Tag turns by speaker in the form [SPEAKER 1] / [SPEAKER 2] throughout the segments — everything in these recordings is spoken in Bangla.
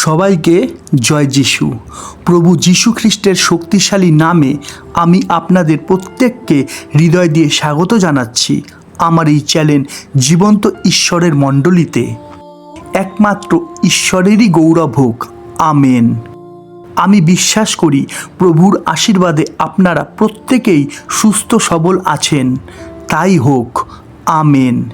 [SPEAKER 1] সবাইকে জয় যিশু। প্রভু যিশু খ্রিস্টের শক্তিশালী নামে আমি আপনাদের প্রত্যেককে হৃদয় দিয়ে স্বাগত জানাচ্ছি আমার এই চ্যানেল জীবন্ত ঈশ্বরের মণ্ডলীতে। একমাত্র ঈশ্বরেরই গৌরব হোক। আমেন। আমি বিশ্বাস করি প্রভুর আশীর্বাদে আপনারা প্রত্যেকেই সুস্থ সবল আছেন। তাই হোক, আমেন।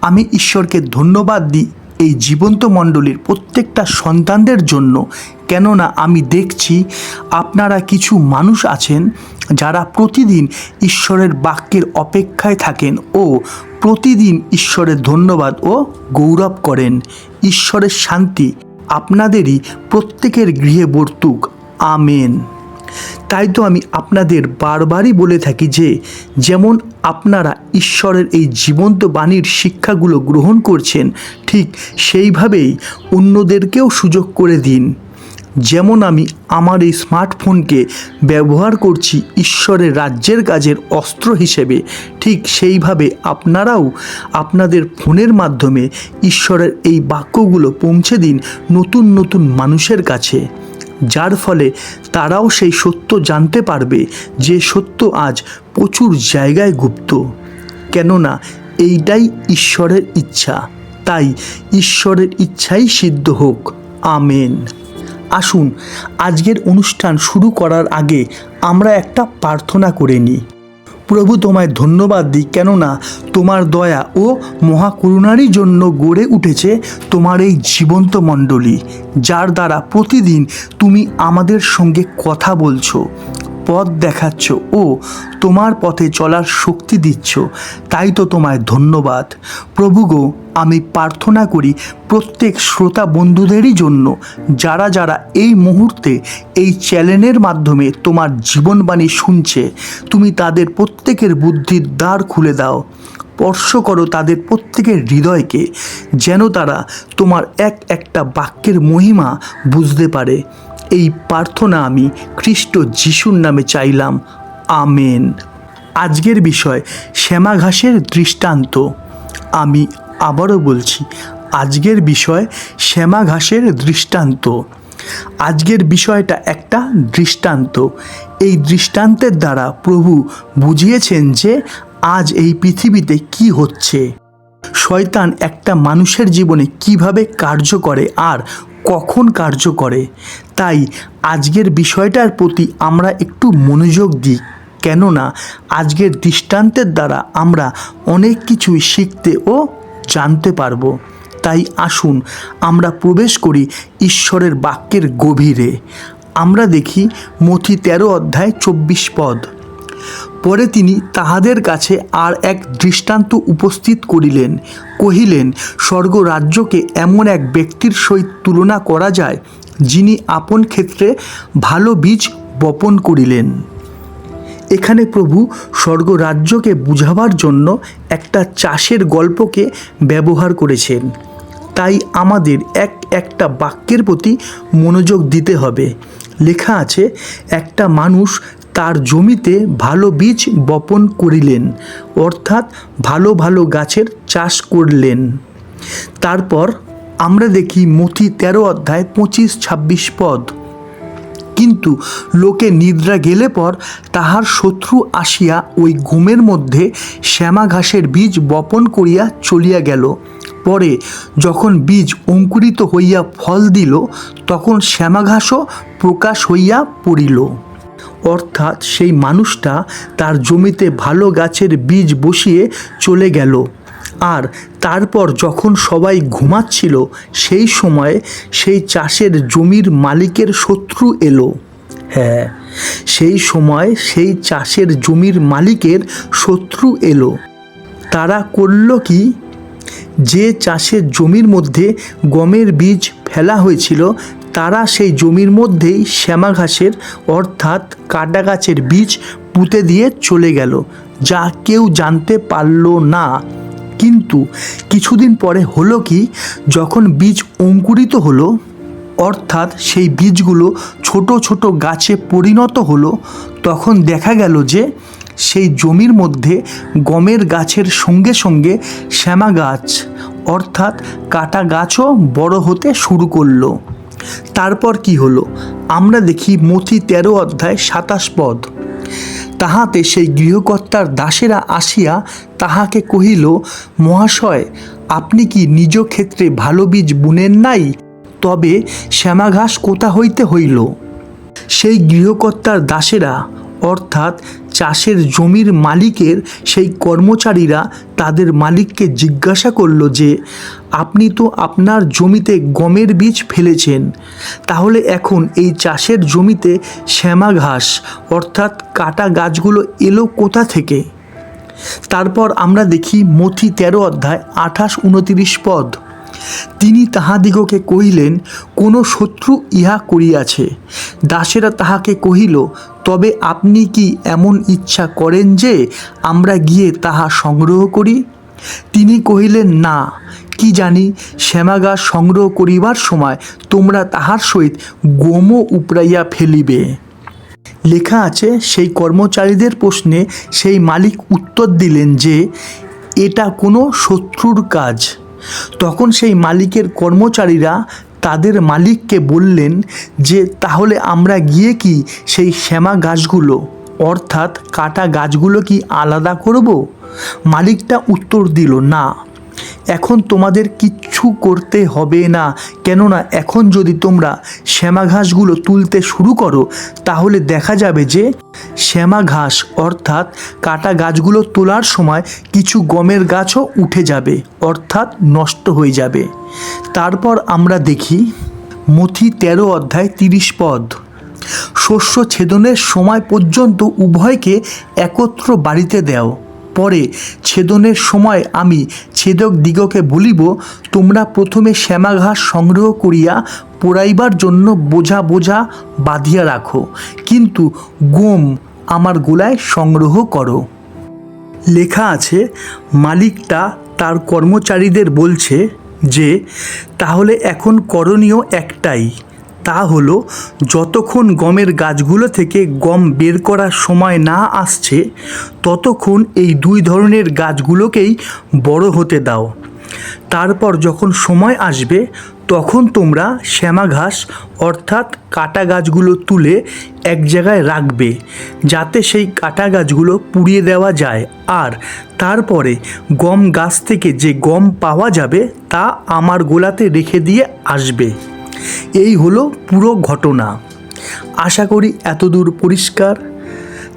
[SPEAKER 1] আমি ঈশ্বরকে ধন্যবাদ দিই এই জীবন্ত মণ্ডলীর প্রত্যেকটা সন্তানদের জন্য, কেননা আমি দেখছি আপনারা কিছু মানুষ আছেন যারা প্রতিদিন ঈশ্বরের বাক্যের অপেক্ষায় থাকেন ও প্রতিদিন ঈশ্বরের ধন্যবাদ ও গৌরব করেন। ঈশ্বরের শান্তি আপনাদেরই প্রত্যেকের গৃহে বর্তুক। আমেন। তাই তো আমি আপনাদের বারবারই বলে থাকি যে, যেমন আপনারা ঈশ্বরের এই জীবন্ত বাণীর শিক্ষাগুলো গ্রহণ করছেন, ঠিক সেইভাবেই অন্যদেরকেও সুযোগ করে দিন। যেমন আমি আমার এই স্মার্টফোনকে ব্যবহার করছি ঈশ্বরের রাজ্যের কাজের অস্ত্র হিসেবে, ঠিক সেইভাবে আপনারাও আপনাদের ফোনের মাধ্যমে ঈশ্বরের এই বাক্যগুলো পৌঁছে দিন নতুন নতুন মানুষের কাছে। যার ফলে তারাও সেই সত্য জানতে পারবে যে সত্য আজ প্রচুর জায়গায় গুপ্ত। কেননা এইটাই ঈশ্বরের ইচ্ছা। তাই ঈশ্বরের ইচ্ছাই সিদ্ধ হোক। আমেন। আসুন, আজকের অনুষ্ঠান শুরু করার আগে আমরা একটা প্রার্থনা করে নিই। প্রভু তোমায় ধন্যবাদ দিই, কেননা তোমার দয়া ও মহাকরুণারই জন্য গড়ে উঠেছে তোমার এই জীবন্ত মণ্ডলী, যার দ্বারা প্রতিদিন তুমি আমাদের সঙ্গে কথা বলছো। পথ দেখাচ্ছ ও তোমার পথে চলার শক্তি দিচ্ছ, তাই তো তোমায় ধন্যবাদ। প্রভু গো, আমি প্রার্থনা করি প্রত্যেক শ্রোতা বন্ধুদেরই জন্য, যারা যারা এই মুহূর্তে এই চ্যানেলের মাধ্যমে তোমার জীবনবাণী শুনছে, তুমি তাদের প্রত্যেকের বুদ্ধির দ্বার খুলে দাও। স্পর্শ করো তাদের প্রত্যেকের হৃদয়কে, যেন তারা তোমার এক একটা বাক্যের মহিমা বুঝতে পারে। এই প্রার্থনা আমি খ্রিস্ট যিশুর নামে চাইলাম। আমেন। আজকের বিষয়, শ্যামা ঘাসের দৃষ্টান্ত। আমি আবারও বলছি, আজকের বিষয়, শ্যামা ঘাসের দৃষ্টান্ত। আজকের বিষয়টা একটা দৃষ্টান্ত। এই দৃষ্টান্তের দ্বারা প্রভু বুঝিয়েছেন যে আজ এই পৃথিবীতে কি হচ্ছে। শয়তান একটা মানুষের জীবনে কীভাবে কার্য করে আর কখন কার্য করে? তাই আজকের বিষয়টার প্রতি আমরা একটু মনোযোগ দিই। কেননা আজকের দৃষ্টান্তের দ্বারা আমরা অনেক কিছুই শিখতে ও জানতে পারব। তাই আসুন আমরা প্রবেশ করি ঈশ্বরের বাক্যের গভীরে। আমরা দেখি মথি তেরো অধ্যায় চব্বিশ পদ। পরে তিনি তাহাদের কাছে আর এক দৃষ্টান্ত উপস্থিত করিলেন। কহিলেন স্বর্গ রাজ্যকে এমন এক ব্যক্তির সহিত তুলনা করা যায় যিনি আপন ক্ষেত্রে ভালো বীজ বপন করিলেন। এখানে প্রভু স্বর্গরাজ্যকে বুঝাবার জন্য একটা চাষের গল্পকে ব্যবহার করেছেন। তাই আমাদের এক একটা বাক্যের প্রতি মনোযোগ দিতে হবে। লেখা আছে, একটা মানুষ তার জমিতে ভালো বীজ বপন করিলেন, অর্থাৎ ভালো ভালো গাছের চাষ করলেন। তারপর আমরা দেখি মথি তেরো অধ্যায় পঁচিশ ছাব্বিশ পদ। কিন্তু লোকে নিদ্রা গেলে পর তাহার শত্রু আসিয়া ওই ঘুমের মধ্যে শ্যামা ঘাসের বীজ বপন করিয়া চলিয়া গেল। পরে যখন বীজ অঙ্কুরিত হইয়া ফল দিল, তখন শ্যামা ঘাসও প্রকাশ হইয়া পড়িল। অর্থাৎ সেই মানুষটা তার জমিতে ভালো গাছের বীজ বসিয়ে চলে গেল। আর তারপর যখন সবাই ঘুমাচ্ছিল, সেই সময়ে সেই চাষের জমির মালিকের শত্রু এলো। হ্যাঁ সেই সময় সেই চাষের জমির মালিকের শত্রু এলো। তারা করল কি? যে চাষের জমির মধ্যে গমের বীজ ফেলা হয়েছিল, তারা সেই জমির মধ্যেই শ্যামা ঘাসের, অর্থাৎ কাটা গাছের বীজ পুঁতে দিয়ে চলে গেল, যা কেউ জানতে পারল না। কিন্তু কিছুদিন পরে হলো কি, যখন বীজ অঙ্কুরিত হলো, অর্থাৎ সেই বীজগুলো ছোট ছোট গাছে পরিণত হলো, তখন দেখা গেল যে সেই জমির মধ্যে গমের গাছের সঙ্গে সঙ্গে শ্যামা গাছ, অর্থাৎ কাটা গাছও বড় হতে শুরু করল। তারপর কি হলো? আমরা দেখি মথি তেরো অধ্যায় সাতাশ পদ। তাহাতে সেই গৃহকর্তার দাসেরা আসিয়া তাহাকে কহিল, মহাশয়, আপনি কি নিজ ক্ষেত্রে ভালো বীজ বুনেন নাই? তবে শ্যামাঘাস কোথা হইতে হইল? সেই গৃহকর্তার দাসেরা, অর্থাৎ চাষের জমির মালিকের সেই কর্মচারীরা তাদের মালিককে জিজ্ঞাসা করল যে, আপনি তো আপনার জমিতে গমের বীজ ফেলেছেন। তাহলে এখন এই চাষের জমিতে শ্যামা ঘাস, অর্থাৎ কাটা গাছগুলো এলো কোথা থেকে? তারপর আমরা দেখি মথি তেরো অধ্যায় আঠাশ উনতিরিশ পদ। তিনি তাহাদিগকে কহিলেন, কোনো শত্রু ইহা করিয়াছে। দাসেরা তাহাকে কহিল, তবে আপনি কি এমন ইচ্ছা করেন যে আমরা গিয়ে তাহা সংগ্রহ করি? তিনি কহিলেন, না। কি জানি শ্যামাগাছ সংগ্রহ করিবার সময় তোমরা তাহার সহিত গোমও উপড়াইয়া ফেলিবে। লেখা আছে, সেই কর্মচারীদের প্রশ্নে সেই মালিক উত্তর দিলেন যে, এটা কোনো শত্রুর কাজ। তখন সেই মালিকের কর্মচারীরা তাদের মালিককে বললেন যে, তাহলে আমরা গিয়ে কি সেই শ্যামা গাছগুলো, অর্থাৎ কাটা গাছগুলো কি আলাদা করব? মালিকটা উত্তর দিল, না। এখন তোমাদের কিচ্ছু করতে হবে না। কেননা এখন যদি তোমরা শ্যামা ঘাসগুলো তুলতে শুরু করো, তাহলে দেখা যাবে যে শ্যামা ঘাস অর্থাৎ কাটা গাছগুলো তোলার সময় কিছু গমের গাছও উঠে যাবে, অর্থাৎ নষ্ট হয়ে যাবে। তারপর আমরা দেখি মথি তেরো অধ্যায় তিরিশ পদ। শস্য ছেদনের সময় পর্যন্ত উভয়কে একত্র বাড়িতে দেও। পরে ছেদনের সময় আমি ছেদক দিগকে বলিব, তোমরা প্রথমে শ্যামাঘাস সংগ্রহ করিয়া পোড়াইবার জন্য বোঝা বোঝা বাঁধিয়া রাখো। কিন্তু গোম আমার গোলায় সংগ্রহ করো। লেখা আছে, মালিকটা তার কর্মচারীদের বলছে যে, তাহলে এখন করণীয় একটাই। তা হলো, যতক্ষণ গমের গাছগুলো থেকে গম বের করার সময় না আসছে, ততক্ষণ এই দুই ধরনের গাছগুলোকেই বড় হতে দাও। তারপর যখন সময় আসবে, তখন তোমরা শ্যামা ঘাস, অর্থাৎ কাটা গাছগুলো তুলে এক জায়গায় রাখবে, যাতে সেই কাটা গাছগুলো পুড়িয়ে দেওয়া যায়। আর তারপরে গম গাছ থেকে যে গম পাওয়া যাবে, তা আমার গোলাতে রেখে দিয়ে আসবে। এই হলো পুরো ঘটনা। আশা করি এতদূর পরিষ্কার।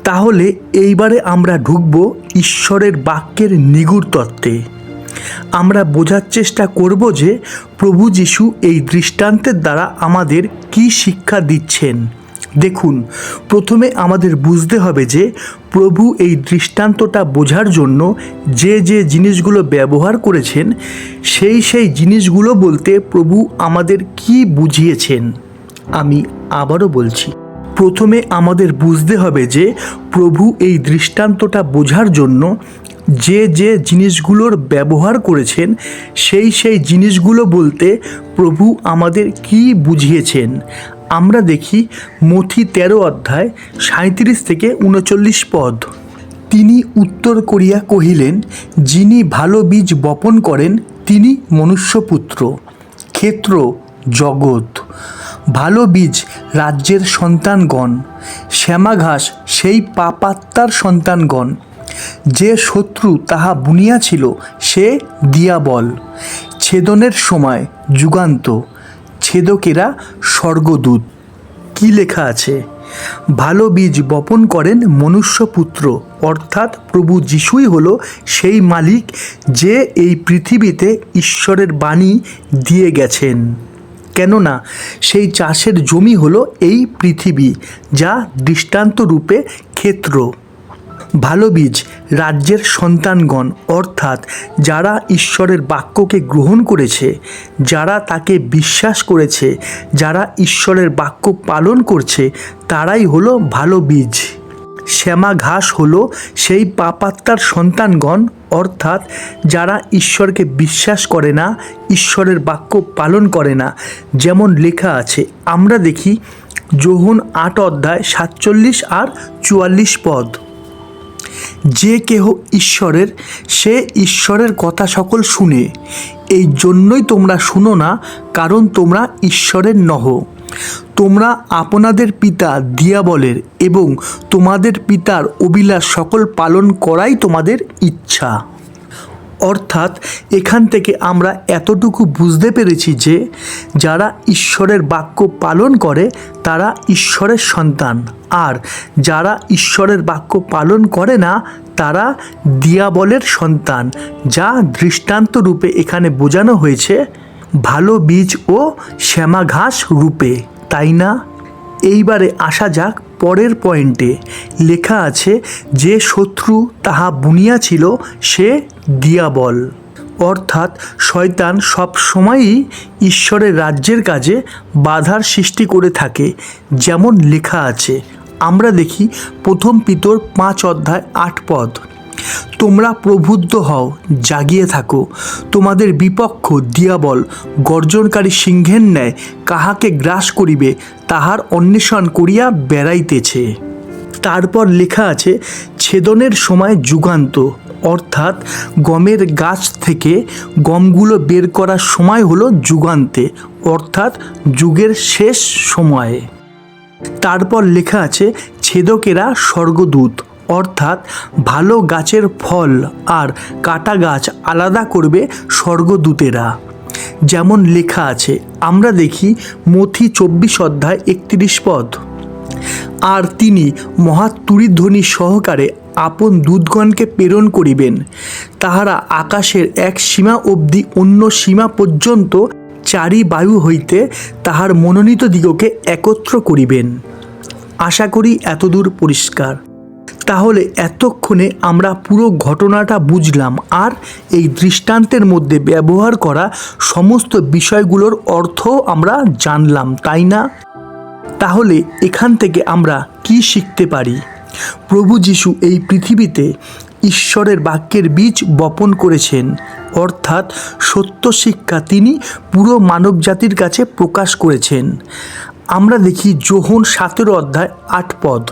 [SPEAKER 1] তাহলে এইবারে আমরা ঢুকব ঈশ্বরের বাক্যের নিগুড় তত্ত্বে। আমরা বোঝার চেষ্টা করব যে প্রভু যিশু এই দৃষ্টান্তের দ্বারা আমাদের কি শিক্ষা দিচ্ছেন। দেখুন, প্রথমে আমাদের বুঝতে হবে যে প্রভু এই দৃষ্টান্তটা বোঝার জন্য যে যে জিনিসগুলো ব্যবহার করেছেন, সেই সেই জিনিসগুলো বলতে প্রভু আমাদের কি বুঝিয়েছেন, আমি আবারও বলছি। প্রথমে আমাদের বুঝতে হবে যে প্রভু এই দৃষ্টান্তটা বোঝার জন্য যে যে জিনিসগুলোর ব্যবহার করেছেন, সেই সেই জিনিসগুলো বলতে প্রভু আমাদের কি বুঝিয়েছেন আমরা দেখি মথি তেরো অধ্যায় সাঁত্রিশ থেকে উনচল্লিশ পদ। তিনি উত্তর করিয়া কহিলেন, যিনি ভালো বীজ বপন করেন, তিনি মনুষ্যপুত্র। ক্ষেত্র, জগৎ। ভালো বীজ রাজ্যের সন্তানগণ। শ্যামাঘাস সেই পাপাত্মার সন্তানগণ। যে শত্রু তাহা বুনিয়াছিল সে দিয়াবল ছেদনের সময় যুগান্ত। ছেদকেরা স্বর্গদূত। কি লেখা আছে? ভালো বীজ বপন করেন মনুষ্যপুত্র, অর্থাৎ প্রভু যিশুই হল সেই মালিক যে এই পৃথিবীতে ঈশ্বরের বাণী দিয়ে গেছেন। কেননা সেই চাষের জমি হলো এই পৃথিবী, যা দৃষ্টান্ত রূপে ক্ষেত্র। ভালো বীজ রাজ্যের সন্তানগণ, অর্থাৎ যারা ঈশ্বরের বাক্যকে গ্রহণ করেছে, যারা তাকে বিশ্বাস করেছে, যারা ঈশ্বরের বাক্য পালন করছে, তারাই হলো ভালো বীজ। শ্যামা ঘাস হলো সেই পাপাত্মার সন্তানগণ, অর্থাৎ যারা ঈশ্বরকে বিশ্বাস করে না, ঈশ্বরের বাক্য পালন করে না। যেমন লেখা আছে, আমরা দেখি, যোহন আট অধ্যায় সাতচল্লিশ আর চুয়াল্লিশ পদ। যে কেহ ঈশ্বরের, সে ঈশ্বরের কথা সকল শুনে। এই জন্যই তোমরা শুনো না, কারণ তোমরা ঈশ্বরের নহ। তোমরা আপনাদের পিতা দিয়াবলের এবং তোমাদের পিতার অবিলাস সকল পালন করাই তোমাদের ইচ্ছা। অর্থাৎ এখান থেকে আমরা এতটুকু বুঝতে পেরেছি যে যারা ঈশ্বরের বাক্য পালন করে, তারা ঈশ্বরের সন্তান। আর যারা ঈশ্বরের বাক্য পালন করে না, তারা দিয়াবলের সন্তান, যা দৃষ্টান্ত রূপে এখানে বোঝানো হয়েছে, ভালো বীজ ও শ্যামা ঘাস রূপে। তাই না? এইবারে আসা যাক পরের পয়েন্টে। লেখা আছে, যে শত্রু তাহা বুনিয়া ছিল, সে দিয়াবল অর্থাৎ শয়তান সব সময়ই ঈশ্বরের রাজ্যের কাজে বাধার সৃষ্টি করে থাকে, যেমন লেখা আছে। আমরা দেখি প্রথম পিতর পাঁচ অধ্যায় আট পদ। তোমরা প্রবুদ্ধ হও, জাগিয়ে থাকো। তোমাদের বিপক্ষ দিয়াবল গর্জনকারী সিংহের ন্যায় কাহাকে গ্রাস করিবে, তাহার অন্বেষণ করিয়া বেড়াইতেছে। তারপর লেখা আছে, ছেদনের সময় যুগান্ত। অর্থাৎ গমের গাছ থেকে গমগুলো বের করার সময় হলো যুগান্তে, অর্থাৎ যুগের শেষ সময়ে। তারপর লেখা আছে, ছেদকেরা স্বর্গদূত, অর্থাৎ ভালো গাছের ফল আর কাটা গাছ আলাদা করবে স্বর্গদূতেরা। যেমন লেখা আছে, আমরা দেখি মথি চব্বিশ অধ্যায় একত্রিশ পদ। আর তিনি মহাতুরিধ্বনি সহকারে আপন দূতগণকে প্রেরণ করিবেন। তাহারা আকাশের এক সীমা অবধি অন্য সীমা পর্যন্ত চারি বায়ু হইতে তাহার মনোনীত দিগকে একত্র করিবেন। আশা করি এতদূর পরিষ্কার। তাহলে এতক্ষণে আমরা পুরো ঘটনাটা বুঝলাম আর এই দৃষ্টান্তের মধ্যে ব্যবহার করা সমস্ত বিষয়গুলোর অর্থ আমরা জানলাম, তাই না? তাহলে এখান থেকে আমরা কি শিখতে পারি? প্রভু যিশু এই পৃথিবীতে ঈশ্বরের বাক্যের বীজ বপন করেছেন। অর্থাৎ সত্য শিক্ষা তিনি পুরো মানব জাতির কাছে প্রকাশ করেছেন। আমরা দেখি যোহন সতেরো অধ্যায় আট পদ।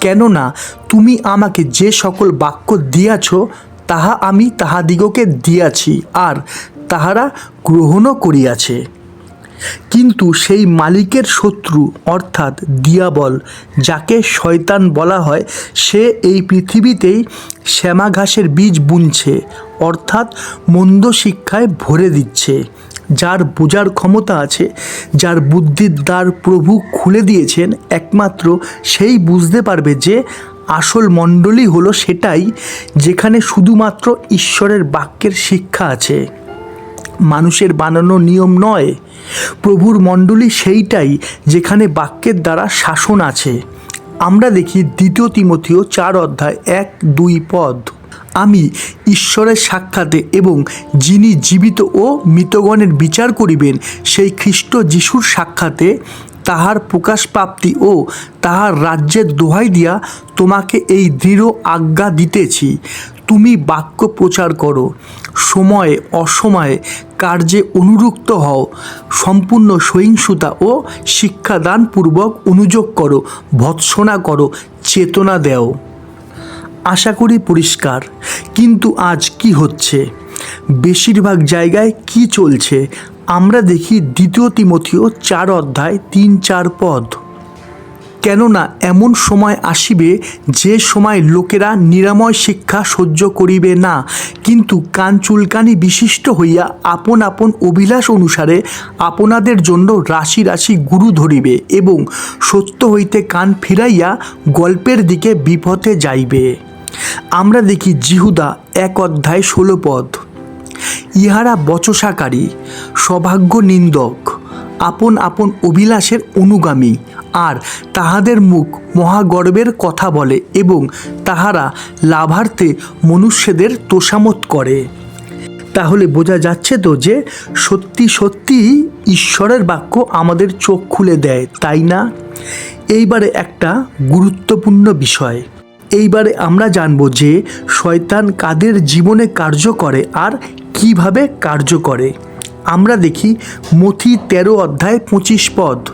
[SPEAKER 1] কেননা তুমি আমাকে যে সকল বাক্য দিয়াছ, তাহা আমি তাহাদিগকে দিয়াছি, আর তাহারা গ্রহণও করিয়াছে। কিন্তু সেই মালিকের শত্রু, অর্থাৎ দিয়াবল, যাকে শয়তান বলা হয়, সে এই পৃথিবীতেই শ্যামা ঘাসের বীজ বুনছে, অর্থাৎ মন্দ শিক্ষায় ভরে দিচ্ছে। যার বোঝার ক্ষমতা আছে, যার বুদ্ধির দ্বার প্রভু খুলে দিয়েছেন, একমাত্র সেই বুঝতে পারবে যে আসল মণ্ডলী হলো সেটাই, যেখানে শুধুমাত্র ঈশ্বরের বাক্যের শিক্ষা আছে। মানুষের বানানো নিয়ম নয়। প্রভুর মণ্ডলী সেইটাই যেখানে বাক্যের দ্বারা শাসন আছে। আমরা দেখি দ্বিতীয় তিমথিও চার অধ্যায় এক, দুই পদ। আমি ঈশ্বরের সাক্ষাতে এবং যিনি জীবিত ও মৃতগণের বিচার করিবেন, সেই খ্রিস্ট যিশুর সাক্ষাতে তাহার প্রকাশ প্রাপ্তি ও তাহার রাজ্যের দোহাই দিয়া তোমাকে এই দৃঢ় আজ্ঞা দিতেছি। তুমি বাক্য প্রচার করো, সময়ে অসময়ে কার্যে অনুরুক্ত হও, সম্পূর্ণ সহিংসতা ও শিক্ষাদানপূর্বক অনুযোগ করো, ভৎসনা করো, চেতনা দেও। আশা করি পরিষ্কার, কিন্তু আজ কি হচ্ছে? বেশিরভাগ জায়গায় কি চলছে? আমরা দেখি দ্বিতীয় তিমথিও চার অধ্যায় তিন চার পদ। কেননা এমন সময় আসিবে যে সময় লোকেরা নিরাময় শিক্ষা সহ্য করিবে না। কিন্তু কান চুলকানি বিশিষ্ট হইয়া আপন আপন অভিলাষ অনুসারে আপনাদের জন্য রাশি রাশি গুরু ধরিবে এবং সত্য হইতে কান ফিরাইয়া গল্পের দিকে বিপথে যাইবে। আমরা দেখি জিহুদা এক অধ্যায় ষোলো পদ। ইহারা বচসাকারী সৌভাগ্য নিন্দক আপন আপন অভিলাষের অনুগামী আর তাহাদের মুখ মহাগর্বের কথা বলে এবং তাহারা লাভার্থে মনুষ্যদের তোষামত করে। তাহলে বোঝা যাচ্ছে তো যে সত্যি সত্যি ঈশ্বরের বাক্য আমাদের চোখ খুলে দেয়, তাই না? এইবারে একটা গুরুত্বপূর্ণ বিষয়। এইবারে আমরা জানব যে শয়তান কাদের জীবনে কার্য করে আর কীভাবে কার্য করে। আমরা দেখি মথি তেরো অধ্যায় পঁচিশ পদ।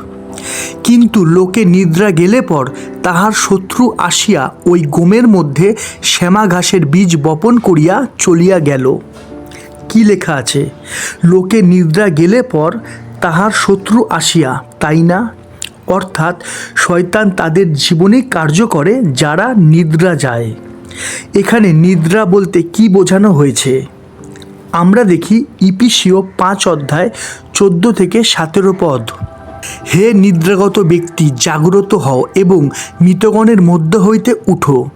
[SPEAKER 1] কিন্তু লোকে নিদ্রা গেলে পর তাহার শত্রু আসিয়া ওই গোমের মধ্যে শ্যামা ঘাসের বীজ বপন করিয়া চলিয়া গেল। কি লেখা আছে? লোকে নিদ্রা গেলে পর তাহার শত্রু আসিয়া, তাই না? অর্থাৎ শয়তান তাদের জীবনে কার্য করে যারা নিদ্রা যায়। এখানে নিদ্রা বলতে কি বোঝানো হয়েছে? আমরা দেখি ইপিসিও পাঁচ অধ্যায় চোদ্দ থেকে সতেরো পদ হে নিদ্রাগত ব্যক্তি, জাগ্রত হও এবং মৃতগণের মধ্য হইতে উঠো।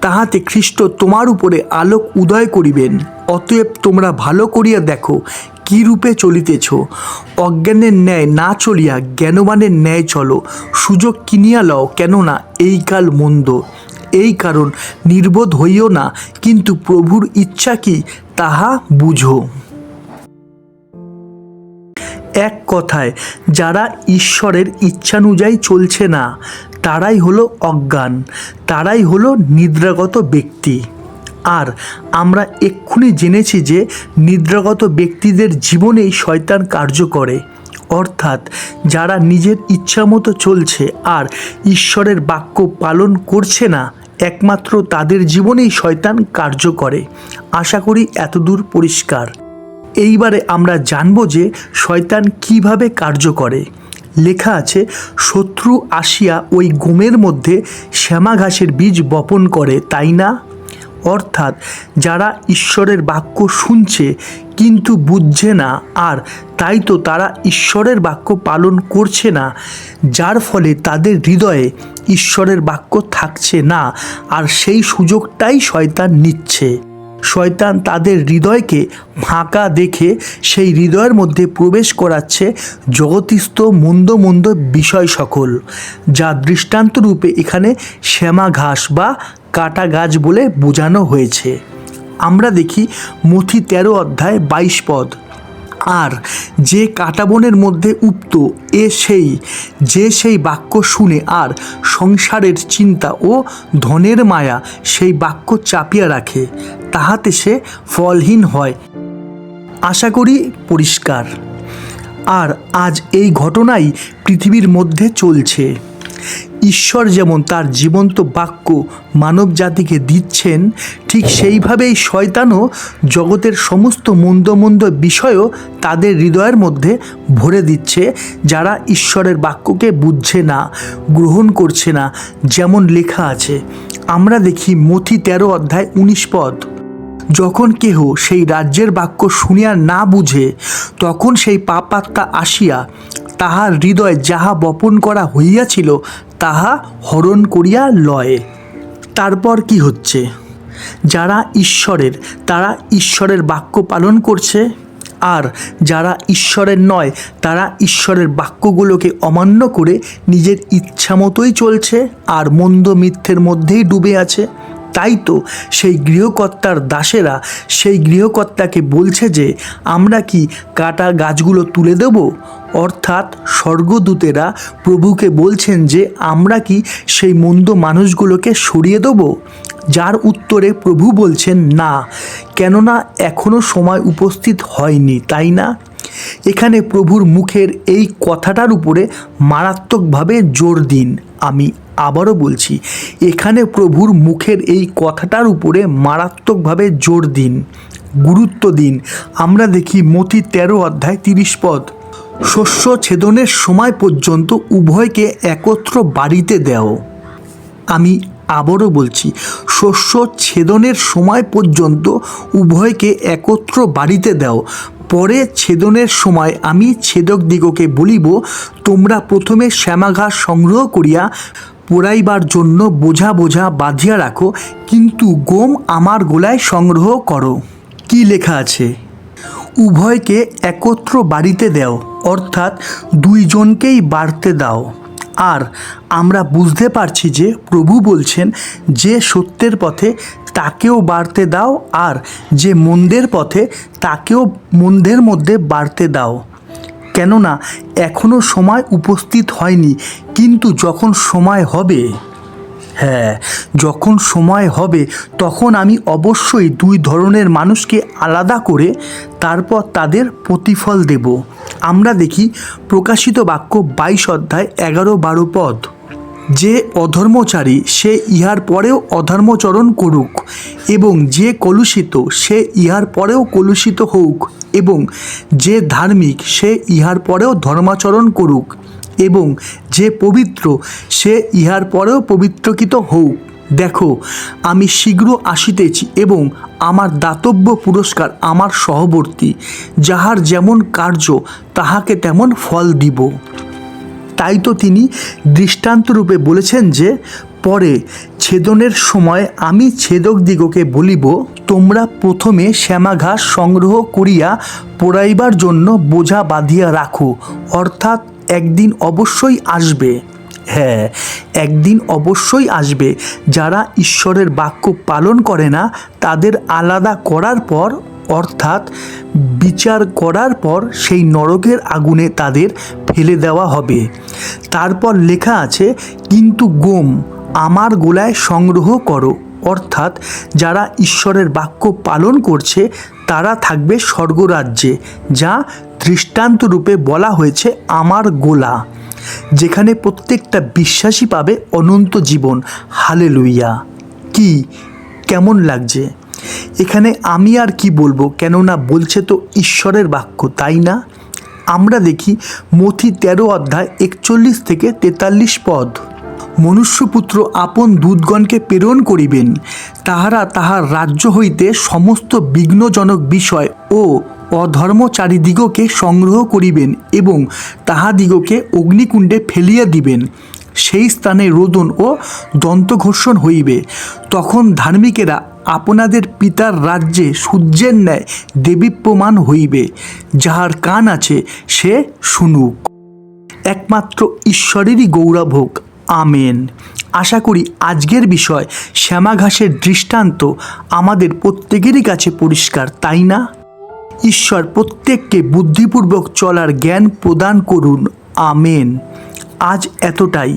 [SPEAKER 1] তাহাতে খ্রিস্ট তোমার উপরে আলোক উদয় করিবেন। অতএব তোমরা ভালো করিয়া দেখো কি রূপে চলিতেছ। অজ্ঞানের ন্যায় না চলিয়া জ্ঞানবানের ন্যায় চলো। সুযোগ কিনিয়া লও, কেননা এই কাল মন্দ। এই কারণ নির্বোধ হইও না, কিন্তু প্রভুর ইচ্ছা কি তাহা বুঝো। এক কথায়, যারা ঈশ্বরের ইচ্ছানুযায়ী চলছে না, তারাই হলো অজ্ঞান, তারাই হলো নিদ্রাগত ব্যক্তি। আর আমরা এক্ষুনি জেনেছি যে নিদ্রাগত ব্যক্তিদের জীবনেই শয়তান কার্য করে। অর্থাৎ যারা নিজের ইচ্ছামতো চলছে আর ঈশ্বরের বাক্য পালন করছে না একমাত্র তাদের জীবনেই শয়তান কার্য করে। আশা করি এতদূর পরিষ্কার। এইবারে আমরা জানব যে শয়তান কীভাবে কার্য করে। লেখা আছে, শত্রু আসিয়া ওই গুমের মধ্যে শ্যামা ঘাসের বীজ বপন করে, তাই না? অর্থাৎ যারা ঈশ্বরের বাক্য শুনছে কিন্তু বুঝছে না আর তাই তো তারা ঈশ্বরের বাক্য পালন করছে না, যার ফলে তাদের হৃদয়ে ঈশ্বরের বাক্য থাকছে না আর সেই সুযোগটাই শয়তান নিচ্ছে। শয়তান তাদের হৃদয়কে ফাঁকা দেখে সেই হৃদয়ের মধ্যে প্রবেশ করাচ্ছে জগতিস্থ মন্দ মন্দ বিষয় সকল, যা দৃষ্টান্ত রূপে এখানে শ্যামা ঘাস বা কাটা গাছ বলে বোঝানো হয়েছে। আমরা দেখি মথি তেরো অধ্যায় বাইশ পদ। আর যে কাটাবনের মধ্যে উক্ত, এ সেই, যে সেই বাক্য শুনে আর সংসারের চিন্তা ও ধনের মায়া সেই বাক্য চাপিয়া রাখে, তাহাতে সে ফলহীন হয়। আশা করি পরিষ্কার। আর আজ এই ঘটনাই পৃথিবীর মধ্যে চলছে। ঈশ্বর যেমন তার জীবন্ত বাক্য মানব জাতিকে দিচ্ছেন, ঠিক সেইভাবেই শয়তানও জগতের সমস্ত মন্দ মন্দ বিষয়ও তাদের হৃদয়ের মধ্যে ভরে দিচ্ছে, যারা ঈশ্বরের বাক্যকে বুঝছে না, গ্রহণ করছে না, যেমন লেখা আছে। আমরা দেখি মথি তেরো অধ্যায় উনিশ পদ। যখন কেহ সেই রাজ্যের বাক্য শুনিয়া না বুঝে, তখন সেই পাপাত্মা আসিয়া তাহার হৃদয় যাহা বপন করা হইয়াছিল, তাহা হরণ করিয়া লয়। তারপর কি হচ্ছে? যারা ঈশ্বরের, তারা ঈশ্বরের বাক্য পালন করছে, আর যারা ঈশ্বরের নয়, তারা ঈশ্বরের বাক্যগুলোকে অমান্য করে নিজের ইচ্ছা মতোই চলছে, আর মন্দ মিথ্যের মধ্যেই ডুবে আছে। তাই তো সেই গৃহকর্তার দাসেরা সেই গৃহকর্তাকে বলছে যে, আমরা কি কাটা গাছগুলো তুলে দেব? অর্থাৎ স্বর্গদূতেরা প্রভুকে বলছেন যে, আমরা কি সেই মন্দ মানুষগুলোকে সরিয়ে দেবো? যার উত্তরে প্রভু বলছেন, না, কেননা এখনও সময় উপস্থিত হয়নি, তাই না? এখানে প্রভুর মুখের এই কথাটার উপরে মারাত্মকভাবে জোর দিন, আমি আবারও বলছি। এখানে প্রভুর মুখের এই কথাটার উপরে মারাত্মকভাবে জোর দিন, গুরুত্ব দিন। আমরা দেখি মতি তেরো অধ্যায় তিরিশ পদ, শস্য ছেদনের সময় পর্যন্ত উভয়কে একত্র বাড়িতে দেও। আমি আবারও বলছি, শস্য ছেদনের সময় পর্যন্ত উভয়কে একত্র বাড়িতে দাও। পরে ছেদনের সময় আমি ছেদক দিগকে বলিব, তোমরা প্রথমে শ্যামাঘাস সংগ্রহ করিয়া পোড়াইবার জন্য বোঝা বোঝা বাঁধিয়া রাখো, কিন্তু গোম আমার গোলায় সংগ্রহ করো। কি লেখা আছে? উভয়কে একত্র বাড়িতে দেও, অর্থাৎ দুইজনকেই বাড়তে দাও। আর আমরা বুঝতে পারছি যে প্রভু বলছেন, যে সত্যের পথে তাকেও বাড়তে দাও, আর যে মন্দের পথে তাকেও মন্দের মধ্যে বাড়তে দাও। কেননা এখনও সময় উপস্থিত হয়নি, কিন্তু যখন সময় হবে হ্যাঁ যখন সময় হবে, তখন আমি অবশ্যই দুই ধরনের মানুষকে আলাদা করে তারপর তাদের প্রতিফল দেব। আমরা দেখি প্রকাশিত বাক্য বাইশ অধ্যায় এগারো বারো পদ। যে অধর্মচারী সে ইহার পরেও অধর্মচরণ করুক, এবং যে কলুষিত সে ইহার পরেও কলুষিত হোক এবং যে ধার্মিক সে ইহার পরেও ধর্মাচরণ করুক, এবং যে পবিত্র সে ইহার পরেও পবিত্রকৃত হোক দেখো, আমি শীঘ্র আসিতেছি, এবং আমার দাতব্য পুরস্কার আমার সহবর্তী, যাহার যেমন কার্য, তাহাকে তেমন ফল দিব। তাই তো তিনি দৃষ্টান্তরূপে বলেছেন যে, পরে ছেদনের সময় আমি ছেদক দিগকে বলিব, তোমরা প্রথমে শ্যামা ঘাস সংগ্রহ করিয়া পোড়াইবার জন্য বোঝা বাঁধিয়া রাখো, অর্থাৎ একদিন অবশ্যই আসবে। হ্যাঁ একদিন অবশ্যই আসবে। যারা ঈশ্বরের বাক্য পালন করে না, তাদের আলাদা করার পর অর্থাৎ বিচার করার পর সেই নরকের আগুনে তাদের ফেলে দেওয়া হবে। তারপর লেখা আছে, কিন্তু গোম, আমার গোলায় সংগ্রহ করো। অর্থাৎ যারা ঈশ্বরের বাক্য পালন করছে, তারা থাকবে স্বর্গরাজ্যে, যা দৃষ্টান্ত রূপে বলা হয়েছে, আমার গোলা। যেখানে প্রত্যেকটা বিশ্বাসী পাবে অনন্ত জীবন। হালে লুইয়া কি? কেমন লাগছে? এখানে আমি আর কি বলব? কেননা বলছে তো ঈশ্বরের বাক্য, তাই না? আমরা দেখি মথি তেরো অধ্যায় একচল্লিশ থেকে তেতাল্লিশ পদ। মনুষ্যপুত্র আপন দূতগণকে প্রেরণ করিবেন, তাহারা তাহার রাজ্য হইতে সমস্ত বিঘ্নজনক বিষয় ও অধর্মচারীদিগকে সংগ্রহ করিবেন এবং তাহাদিগকে অগ্নিকুণ্ডে ফেলিয়া দিবেন। সেই স্থানে রোদন ও দন্তঘর্ষণ হইবে। তখন ধার্মিকেরা আপনাদের পিতার রাজ্যে সূর্যের ন্যায় দেবীপ্যমান হইবে, যাহার কান আছে সে শুনুক। একমাত্র ঈশ্বরেরই গৌরব হোক আমেন। আশা করি আজকের বিষয় শ্যামা ঘাসের দৃষ্টান্ত আমাদের প্রত্যেকেরই কাছে পরিষ্কার, তাই না? ঈশ্বর প্রত্যেককে বুদ্ধিপূর্বক চলার জ্ঞান প্রদান করুন। আমেন। আজ এতটাই।